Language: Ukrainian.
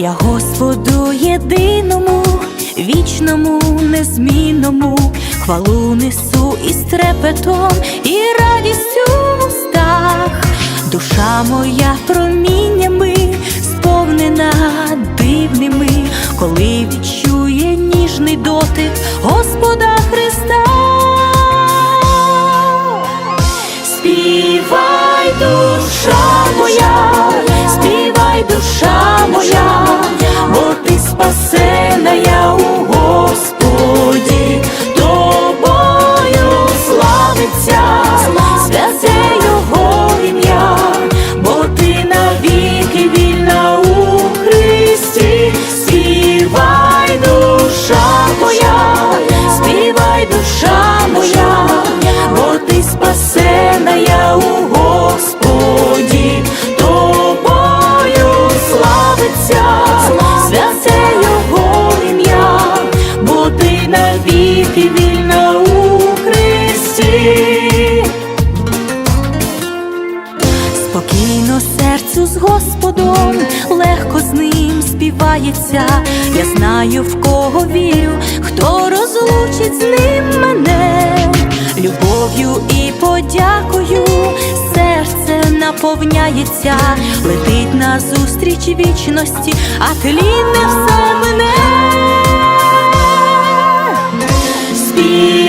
Я Господу єдиному, вічному, незмінному, хвалу несу із трепетом, і радістю в устах, душа моя проміннями сповнена дивними, коли відчує ніжний дотик. Господом, легко з ним співається. Я знаю, в кого вірю, хто розлучить з ним мене, любов'ю і подякою. Серце наповняється, летить назустріч вічності, а тлінне все мене. Співай,